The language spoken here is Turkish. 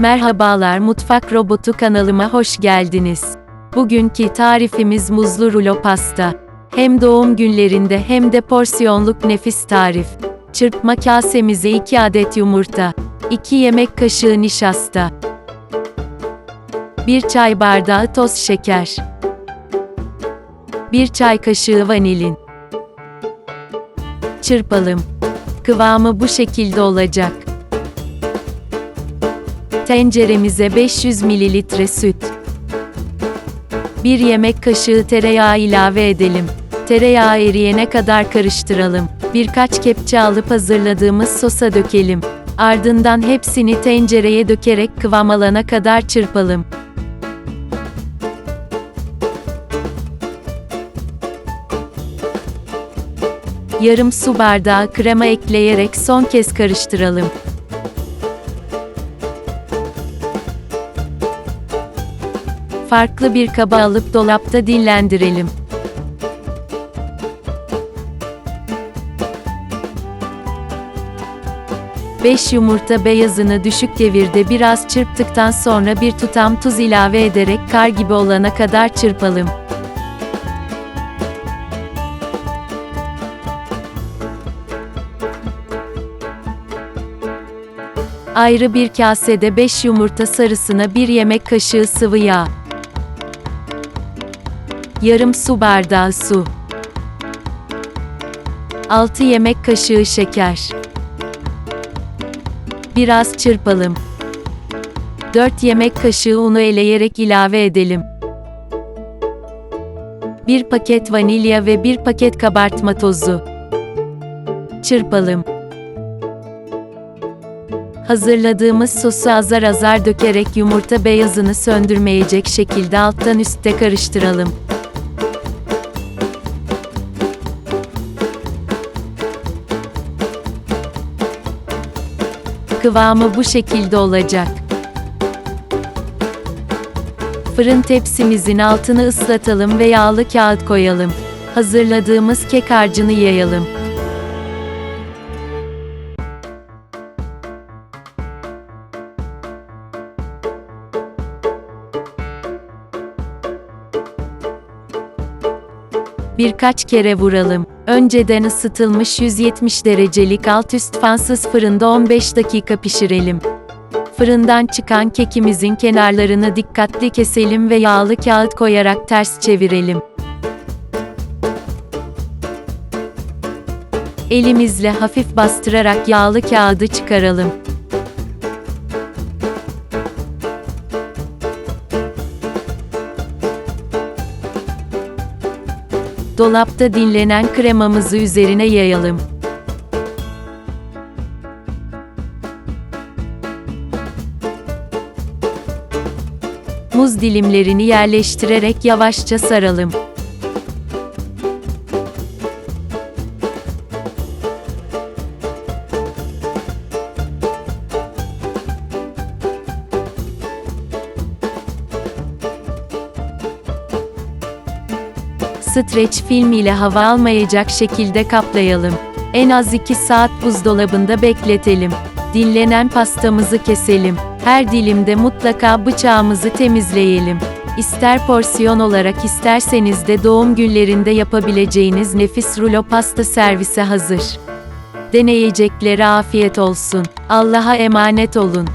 Merhabalar Mutfak Robotu kanalıma hoş geldiniz. Bugünkü tarifimiz muzlu rulo pasta. Hem doğum günlerinde hem de porsiyonluk nefis tarif. Çırpma kasemize 2 adet yumurta, 2 yemek kaşığı nişasta, 1 çay bardağı toz şeker, 1 çay kaşığı vanilin. Çırpalım. Kıvamı bu şekilde olacak. Tenceremize 500 ml süt, 1 yemek kaşığı tereyağı ilave edelim. Tereyağı eriyene kadar karıştıralım. Birkaç kepçe alıp hazırladığımız sosa dökelim. Ardından hepsini tencereye dökerek kıvam alana kadar çırpalım. Yarım su bardağı krema ekleyerek son kez karıştıralım. Farklı bir kaba alıp dolapta dinlendirelim. Beş yumurta beyazını düşük devirde biraz çırptıktan sonra bir tutam tuz ilave ederek kar gibi olana kadar çırpalım. Ayrı bir kasede 5 yumurta sarısına 1 yemek kaşığı sıvı yağ. Yarım su bardağı su. 6 yemek kaşığı şeker. Biraz çırpalım. 4 yemek kaşığı unu eleyerek ilave edelim. 1 paket vanilya ve 1 paket kabartma tozu. Çırpalım. Hazırladığımız sosu azar azar dökerek yumurta beyazını söndürmeyecek şekilde alttan üstte karıştıralım. Kıvamı bu şekilde olacak. Fırın tepsimizin altını ıslatalım ve yağlı kağıt koyalım. Hazırladığımız kek harcını yayalım. Birkaç kere vuralım. Önceden ısıtılmış 170 derecelik alt üst fansız fırında 15 dakika pişirelim. Fırından çıkan kekimizin kenarlarını dikkatli keselim ve yağlı kağıt koyarak ters çevirelim. Elimizle hafif bastırarak yağlı kağıdı çıkaralım. Dolapta dinlenen kremamızı üzerine yayalım. Muz dilimlerini yerleştirerek yavaşça saralım. Streç film ile hava almayacak şekilde kaplayalım. En az 2 saat buzdolabında bekletelim. Dinlenen pastamızı keselim. Her dilimde mutlaka bıçağımızı temizleyelim. İster porsiyon olarak isterseniz de doğum günlerinde yapabileceğiniz nefis rulo pasta servise hazır. Deneyeceklere afiyet olsun. Allah'a emanet olun.